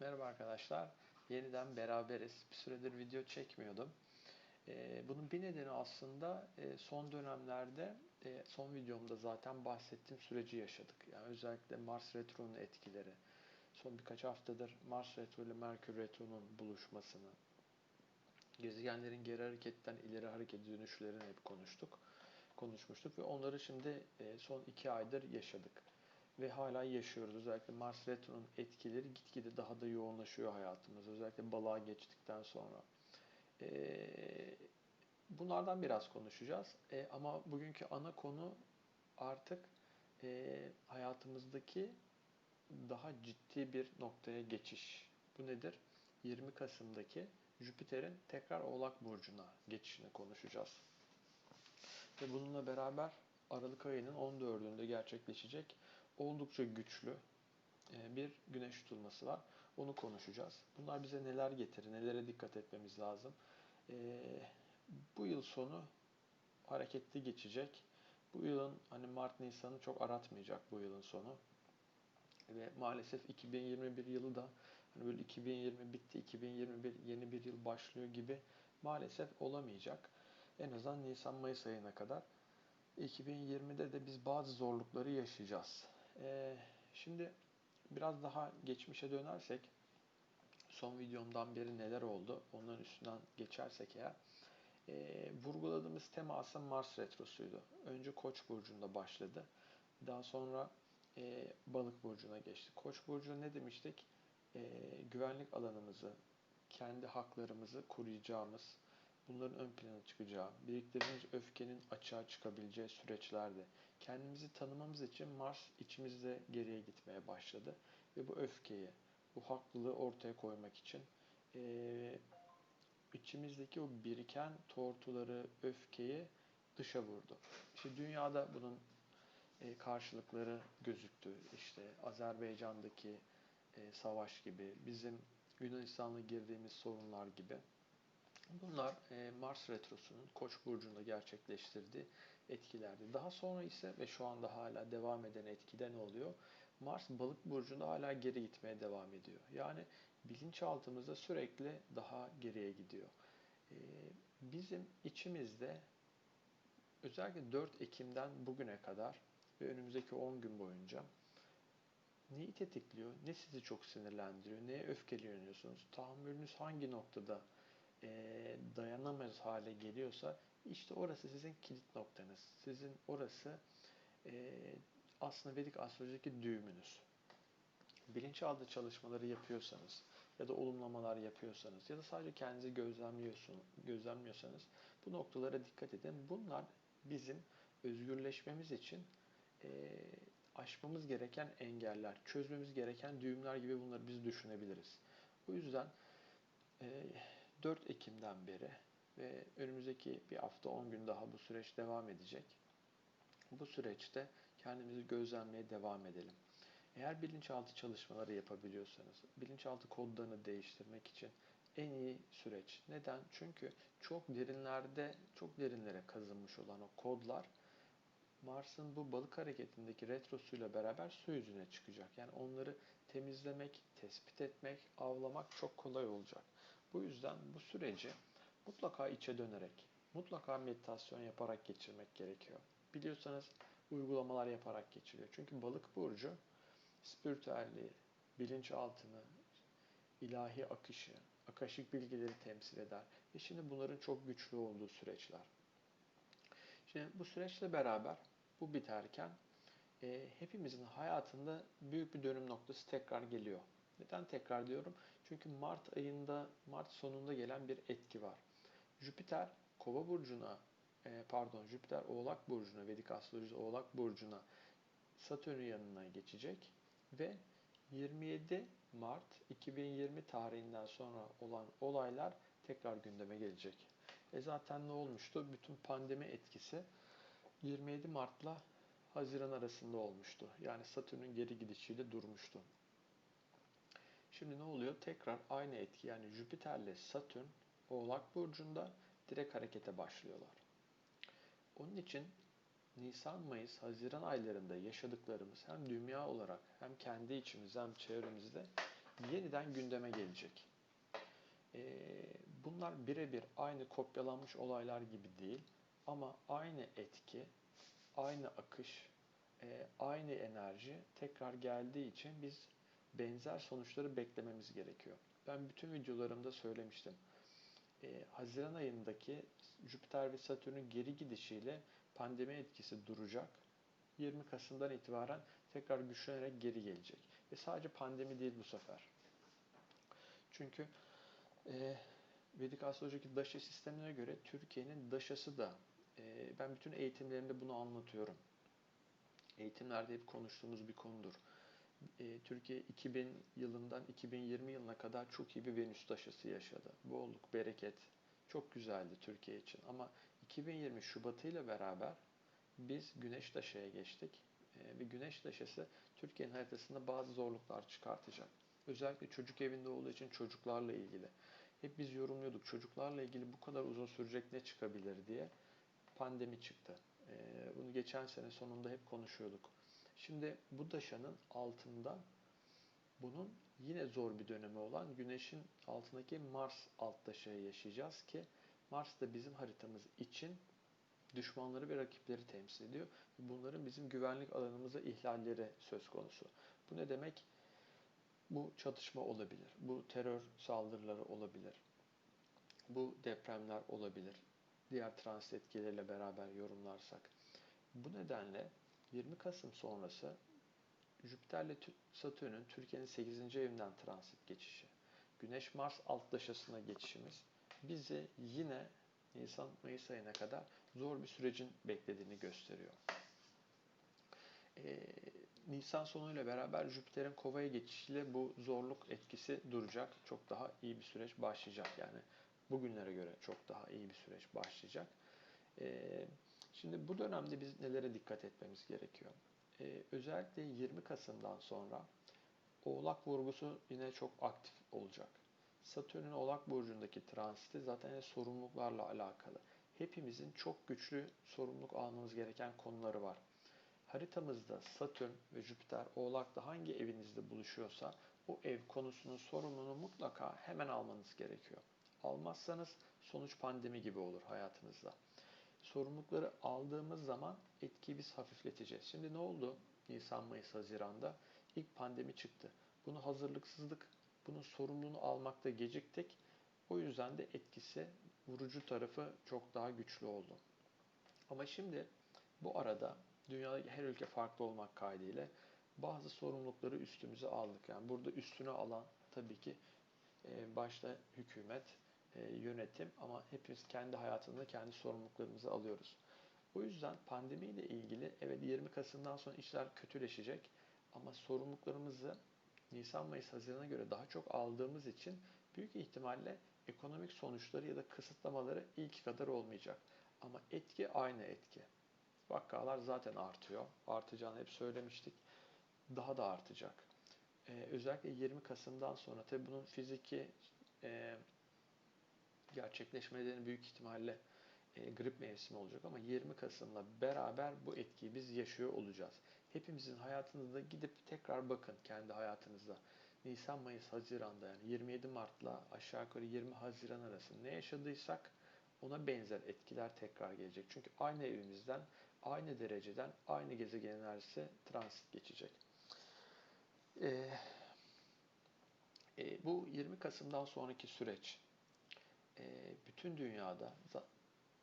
Merhaba arkadaşlar. Yeniden beraberiz. Bir süredir video çekmiyordum. Ee, bunun bir nedeni aslında e, son dönemlerde, e, son videomda zaten bahsettiğim süreci yaşadık. Yani özellikle Mars Retro'nun etkileri. Son birkaç haftadır Mars Retro ile Merkür Retro'nun buluşmasını, gezegenlerin geri hareketten ileri hareket dönüşlerini hep konuştuk. Konuşmuştuk ve onları şimdi e, son iki aydır yaşadık ve hala yaşıyoruz. Özellikle Mars Retro'nun etkileri gitgide daha da yoğunlaşıyor hayatımızda. Özellikle balığa geçtikten sonra. Ee, bunlardan biraz konuşacağız. Ee, ama bugünkü ana konu artık e, hayatımızdaki daha ciddi bir noktaya geçiş. Bu nedir? 20 Kasım'daki Jüpiter'in tekrar Oğlak Burcu'na geçişini konuşacağız. Ve bununla beraber Aralık ayının 14'ünde gerçekleşecek oldukça güçlü e, bir güneş tutulması var. Onu konuşacağız. Bunlar bize neler getirir, nelere dikkat etmemiz lazım. E, bu yıl sonu hareketli geçecek. Bu yılın hani Mart Nisan'ı çok aratmayacak bu yılın sonu. Ve maalesef 2021 yılı da hani böyle 2020 bitti, 2021 yeni bir yıl başlıyor gibi maalesef olamayacak. En azından Nisan-Mayıs ayına kadar. 2020'de de biz bazı zorlukları yaşayacağız. Ee, şimdi biraz daha geçmişe dönersek son videomdan beri neler oldu onların üstünden geçersek eğer e, vurguladığımız tema aslında Mars Retrosu'ydu. Önce Koç burcunda başladı. Daha sonra e, Balık burcuna geçti. Koç burcu ne demiştik? E, güvenlik alanımızı, kendi haklarımızı koruyacağımız, bunların ön plana çıkacağı, biriktirdiğimiz öfkenin açığa çıkabileceği süreçlerde kendimizi tanımamız için Mars içimizde geriye gitmeye başladı. Ve bu öfkeyi, bu haklılığı ortaya koymak için e, içimizdeki o biriken tortuları, öfkeyi dışa vurdu. İşte dünyada bunun e, karşılıkları gözüktü. İşte Azerbaycan'daki e, savaş gibi, bizim Yunanistan'la girdiğimiz sorunlar gibi. Bunlar e, Mars Retrosu'nun Koç burcunda gerçekleştirdiği etkilerdi. Daha sonra ise ve şu anda hala devam eden etkide ne oluyor? Mars Balık burcunda hala geri gitmeye devam ediyor. Yani bilinçaltımızda sürekli daha geriye gidiyor. E, bizim içimizde özellikle 4 Ekim'den bugüne kadar ve önümüzdeki 10 gün boyunca neyi tetikliyor, ne sizi çok sinirlendiriyor, neye öfkeleniyorsunuz, tahammülünüz hangi noktada e, dayanamaz hale geliyorsa işte orası sizin kilit noktanız. Sizin orası e, aslında Vedik astrolojideki düğümünüz. Bilinçaltı çalışmaları yapıyorsanız ya da olumlamalar yapıyorsanız ya da sadece kendinizi gözlemliyorsun, gözlemliyorsanız bu noktalara dikkat edin. Bunlar bizim özgürleşmemiz için e, aşmamız gereken engeller, çözmemiz gereken düğümler gibi bunları biz düşünebiliriz. O yüzden e, 4 Ekim'den beri ve önümüzdeki bir hafta 10 gün daha bu süreç devam edecek. Bu süreçte kendimizi gözlemlemeye devam edelim. Eğer bilinçaltı çalışmaları yapabiliyorsanız, bilinçaltı kodlarını değiştirmek için en iyi süreç. Neden? Çünkü çok derinlerde, çok derinlere kazınmış olan o kodlar Mars'ın bu balık hareketindeki retrosuyla beraber su yüzüne çıkacak. Yani onları temizlemek, tespit etmek, avlamak çok kolay olacak. Bu yüzden bu süreci mutlaka içe dönerek, mutlaka meditasyon yaparak geçirmek gerekiyor. Biliyorsanız uygulamalar yaparak geçiriyor. Çünkü balık burcu spiritüelliği, bilinçaltını, ilahi akışı, akaşik bilgileri temsil eder. Ve şimdi bunların çok güçlü olduğu süreçler. Şimdi bu süreçle beraber bu biterken e, hepimizin hayatında büyük bir dönüm noktası tekrar geliyor. Neden tekrar diyorum? Çünkü Mart ayında, Mart sonunda gelen bir etki var. Jüpiter Kova burcuna, e, pardon Jüpiter Oğlak burcuna, Vedik astrolojisi Oğlak burcuna Satürn yanına geçecek ve 27 Mart 2020 tarihinden sonra olan olaylar tekrar gündeme gelecek. E zaten ne olmuştu? Bütün pandemi etkisi 27 Mart'la Haziran arasında olmuştu. Yani Satürn'ün geri gidişiyle durmuştu. Şimdi ne oluyor? Tekrar aynı etki yani Jüpiter'le Satürn Oğlak Burcu'nda direkt harekete başlıyorlar. Onun için Nisan, Mayıs, Haziran aylarında yaşadıklarımız hem dünya olarak hem kendi içimizde hem çevremizde yeniden gündeme gelecek. E, bunlar birebir aynı kopyalanmış olaylar gibi değil ama aynı etki, aynı akış, e, aynı enerji tekrar geldiği için biz benzer sonuçları beklememiz gerekiyor. Ben bütün videolarımda söylemiştim. E, Haziran ayındaki Jüpiter ve Satürn'ün geri gidişiyle pandemi etkisi duracak. 20 Kasım'dan itibaren tekrar güçlenerek geri gelecek. Ve sadece pandemi değil bu sefer. Çünkü e, Vedik astrolojideki daşa sistemine göre Türkiye'nin daşası da e, ben bütün eğitimlerimde bunu anlatıyorum. Eğitimlerde hep konuştuğumuz bir konudur. E, Türkiye 2000 yılından 2020 yılına kadar çok iyi bir Venüs daşası yaşadı. Bolluk, bereket çok güzeldi Türkiye için. Ama 2020 Şubat'ı ile beraber biz Güneş daşaya geçtik. E, ve Güneş daşası Türkiye'nin haritasında bazı zorluklar çıkartacak. Özellikle çocuk evinde olduğu için çocuklarla ilgili. Hep biz yorumluyorduk çocuklarla ilgili bu kadar uzun sürecek ne çıkabilir diye. Pandemi çıktı. E, bunu geçen sene sonunda hep konuşuyorduk. Şimdi bu daşanın altında bunun yine zor bir dönemi olan Güneş'in altındaki Mars alt daşayı yaşayacağız ki Mars da bizim haritamız için düşmanları ve rakipleri temsil ediyor. Bunların bizim güvenlik alanımıza ihlalleri söz konusu. Bu ne demek? Bu çatışma olabilir. Bu terör saldırıları olabilir. Bu depremler olabilir. Diğer transit etkileriyle beraber yorumlarsak. Bu nedenle 20 Kasım sonrası Jüpiter ile Satürn'ün Türkiye'nin 8. evinden transit geçişi, Güneş-Mars alt daşasına geçişimiz bizi yine Nisan-Mayıs ayına kadar zor bir sürecin beklediğini gösteriyor. Ee, Nisan sonuyla beraber Jüpiter'in kovaya geçişiyle bu zorluk etkisi duracak. Çok daha iyi bir süreç başlayacak. Yani bugünlere göre çok daha iyi bir süreç başlayacak. Ee, şimdi bu dönemde biz nelere dikkat etmemiz gerekiyor? Ee, özellikle 20 Kasım'dan sonra Oğlak vurgusu yine çok aktif olacak. Satürn'ün Oğlak Burcu'ndaki transiti zaten sorumluluklarla alakalı. Hepimizin çok güçlü sorumluluk almamız gereken konuları var. Haritamızda Satürn ve Jüpiter Oğlak'ta hangi evinizde buluşuyorsa o ev konusunun sorumluluğunu mutlaka hemen almanız gerekiyor. Almazsanız sonuç pandemi gibi olur hayatınızda. Sorumlulukları aldığımız zaman etkiyi biz hafifleteceğiz. Şimdi ne oldu? Nisan, Mayıs, Haziran'da ilk pandemi çıktı. Bunu hazırlıksızlık, bunun sorumluluğunu almakta geciktik. O yüzden de etkisi, vurucu tarafı çok daha güçlü oldu. Ama şimdi bu arada dünyada her ülke farklı olmak kaydıyla bazı sorumlulukları üstümüze aldık. Yani burada üstüne alan tabii ki e, başta hükümet, yönetim ama hepimiz kendi hayatında kendi sorumluluklarımızı alıyoruz. O yüzden pandemiyle ilgili evet 20 Kasım'dan sonra işler kötüleşecek ama sorumluluklarımızı Nisan, Mayıs, Haziran'a göre daha çok aldığımız için büyük ihtimalle ekonomik sonuçları ya da kısıtlamaları ilk kadar olmayacak. Ama etki aynı etki. Vakalar zaten artıyor. Artacağını hep söylemiştik. Daha da artacak. Ee, özellikle 20 Kasım'dan sonra tabi bunun fiziki e, gerçekleşmelerinin büyük ihtimalle e, grip mevsimi olacak ama 20 Kasım'la beraber bu etkiyi biz yaşıyor olacağız. Hepimizin hayatınızda gidip tekrar bakın kendi hayatınızda. Nisan, Mayıs, Haziran'da yani 27 Mart'la aşağı yukarı 20 Haziran arası ne yaşadıysak ona benzer etkiler tekrar gelecek. Çünkü aynı evimizden, aynı dereceden, aynı gezegen enerjisi transit geçecek. Ee, e, bu 20 Kasım'dan sonraki süreç bütün dünyada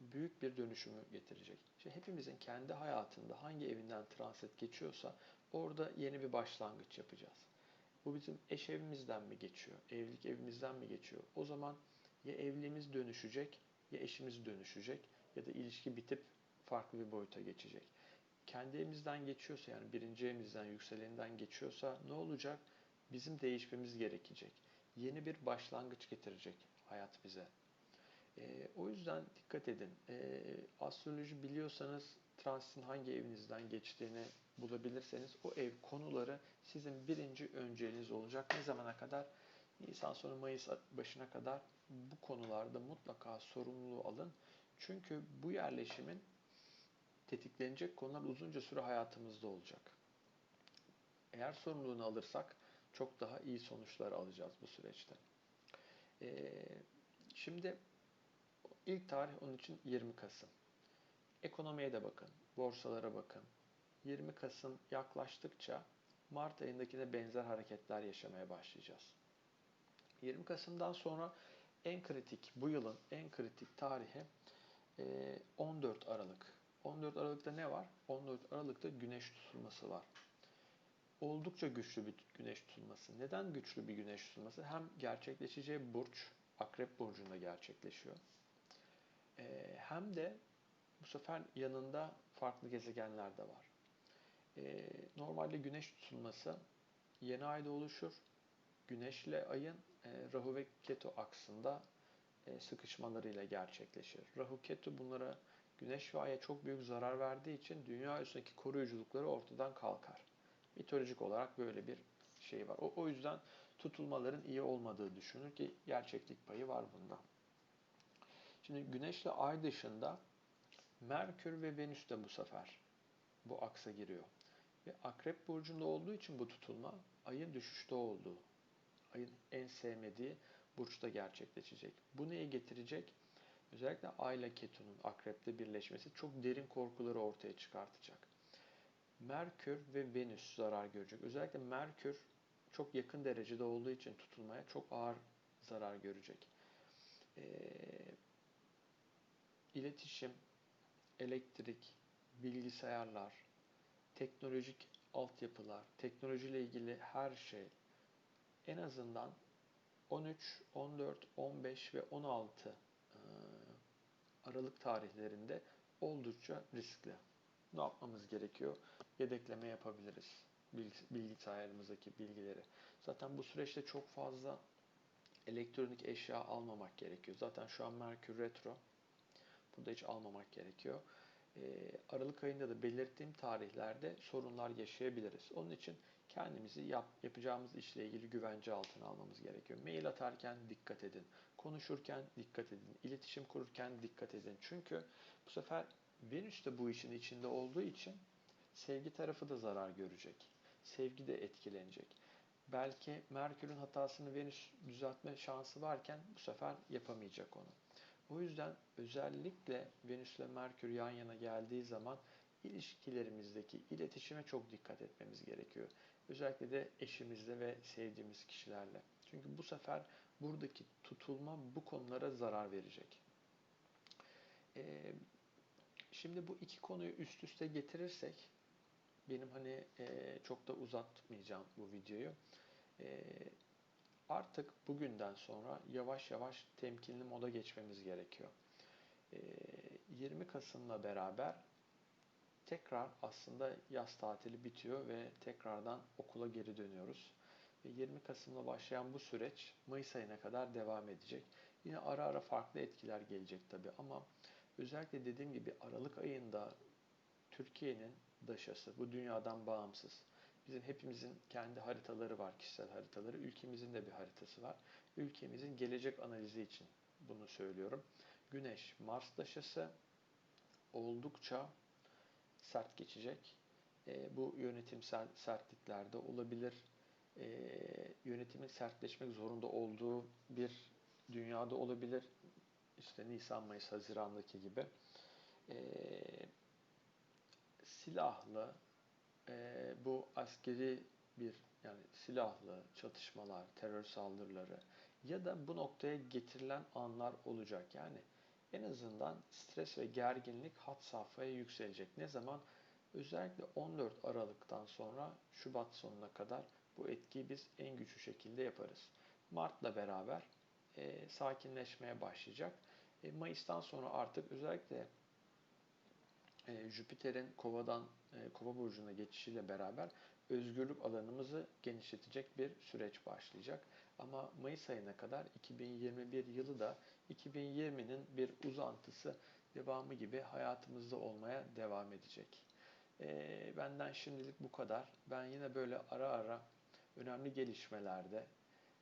büyük bir dönüşümü getirecek. İşte hepimizin kendi hayatında hangi evinden transit geçiyorsa orada yeni bir başlangıç yapacağız. Bu bizim eş evimizden mi geçiyor? Evlilik evimizden mi geçiyor? O zaman ya evliliğimiz dönüşecek ya eşimiz dönüşecek ya da ilişki bitip farklı bir boyuta geçecek. Kendi evimizden geçiyorsa yani birinci evimizden, yükseleninden geçiyorsa ne olacak? Bizim değişmemiz gerekecek. Yeni bir başlangıç getirecek hayat bize. E, o yüzden dikkat edin. E, astroloji biliyorsanız transitin hangi evinizden geçtiğini bulabilirseniz o ev konuları sizin birinci önceliğiniz olacak. Ne zamana kadar? Nisan sonu Mayıs başına kadar bu konularda mutlaka sorumluluğu alın. Çünkü bu yerleşimin tetiklenecek konular uzunca süre hayatımızda olacak. Eğer sorumluluğunu alırsak çok daha iyi sonuçlar alacağız bu süreçte. Ee, şimdi ilk tarih onun için 20 Kasım. Ekonomiye de bakın, borsalara bakın. 20 Kasım yaklaştıkça Mart ayındaki de benzer hareketler yaşamaya başlayacağız. 20 Kasım'dan sonra en kritik, bu yılın en kritik tarihi 14 Aralık. 14 Aralık'ta ne var? 14 Aralık'ta güneş tutulması var. Oldukça güçlü bir güneş tutulması. Neden güçlü bir güneş tutulması? Hem gerçekleşeceği burç, Akrep Burcu'nda gerçekleşiyor. Hem de bu sefer yanında farklı gezegenler de var. Normalde güneş tutulması yeni ayda oluşur. Güneşle ayın Rahu ve Ketu aksında sıkışmalarıyla gerçekleşir. Rahu Ketu bunlara Güneş ve Ay'a çok büyük zarar verdiği için dünya üstündeki koruyuculukları ortadan kalkar. Mitolojik olarak böyle bir şey var. O, o yüzden tutulmaların iyi olmadığı düşünür ki gerçeklik payı var bunda. Şimdi Güneş ile Ay dışında Merkür ve Venüs de bu sefer bu aksa giriyor. Ve Akrep burcunda olduğu için bu tutulma ayın düşüşte olduğu, ayın en sevmediği burçta gerçekleşecek. Bu neyi getirecek? Özellikle Ay ile Ketu'nun Akrep'te birleşmesi çok derin korkuları ortaya çıkartacak. Merkür ve Venüs zarar görecek. Özellikle Merkür çok yakın derecede olduğu için tutulmaya çok ağır zarar görecek. Ee, iletişim, elektrik, bilgisayarlar, teknolojik altyapılar, teknolojiyle ilgili her şey en azından 13, 14, 15 ve 16 Aralık tarihlerinde oldukça riskli. Ne yapmamız gerekiyor? Yedekleme yapabiliriz bilgisayarımızdaki bilgileri. Zaten bu süreçte çok fazla elektronik eşya almamak gerekiyor. Zaten şu an Merkür Retro. Burada hiç almamak gerekiyor. Aralık ayında da belirttiğim tarihlerde sorunlar yaşayabiliriz. Onun için kendimizi yap, yapacağımız işle ilgili güvence altına almamız gerekiyor. Mail atarken dikkat edin. Konuşurken dikkat edin. İletişim kururken dikkat edin. Çünkü bu sefer Venüs de bu işin içinde olduğu için sevgi tarafı da zarar görecek. Sevgi de etkilenecek. Belki Merkür'ün hatasını Venüs düzeltme şansı varken bu sefer yapamayacak onu. O yüzden özellikle Venüs ile Merkür yan yana geldiği zaman ilişkilerimizdeki iletişime çok dikkat etmemiz gerekiyor. Özellikle de eşimizle ve sevdiğimiz kişilerle. Çünkü bu sefer buradaki tutulma bu konulara zarar verecek. Ee, şimdi bu iki konuyu üst üste getirirsek benim hani e, çok da uzatmayacağım bu videoyu. E, artık bugünden sonra yavaş yavaş temkinli moda geçmemiz gerekiyor. E, 20 Kasım'la beraber tekrar aslında yaz tatili bitiyor ve tekrardan okula geri dönüyoruz. Ve 20 Kasım'la başlayan bu süreç Mayıs ayına kadar devam edecek. Yine ara ara farklı etkiler gelecek tabii ama özellikle dediğim gibi Aralık ayında Türkiye'nin daşası, bu dünyadan bağımsız. Bizim hepimizin kendi haritaları var, kişisel haritaları. Ülkemizin de bir haritası var. Ülkemizin gelecek analizi için bunu söylüyorum. Güneş, Mars daşası oldukça sert geçecek. E, bu yönetimsel sertliklerde olabilir. E, yönetimin sertleşmek zorunda olduğu bir dünyada olabilir. İşte Nisan, Mayıs, Haziran'daki gibi. E, silahlı, askeri bir yani silahlı çatışmalar, terör saldırıları ya da bu noktaya getirilen anlar olacak. Yani en azından stres ve gerginlik hat safhaya yükselecek. Ne zaman? Özellikle 14 Aralık'tan sonra Şubat sonuna kadar bu etkiyi biz en güçlü şekilde yaparız. Mart'la beraber e, sakinleşmeye başlayacak. E, Mayıs'tan sonra artık özellikle e, Jüpiter'in Kova'dan e, Kova burcuna geçişiyle beraber özgürlük alanımızı genişletecek bir süreç başlayacak. Ama Mayıs ayına kadar 2021 yılı da 2020'nin bir uzantısı, devamı gibi hayatımızda olmaya devam edecek. E, benden şimdilik bu kadar. Ben yine böyle ara ara önemli gelişmelerde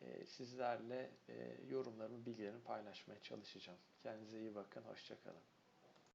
e, sizlerle e, yorumlarımı, bilgilerimi paylaşmaya çalışacağım. Kendinize iyi bakın, hoşçakalın.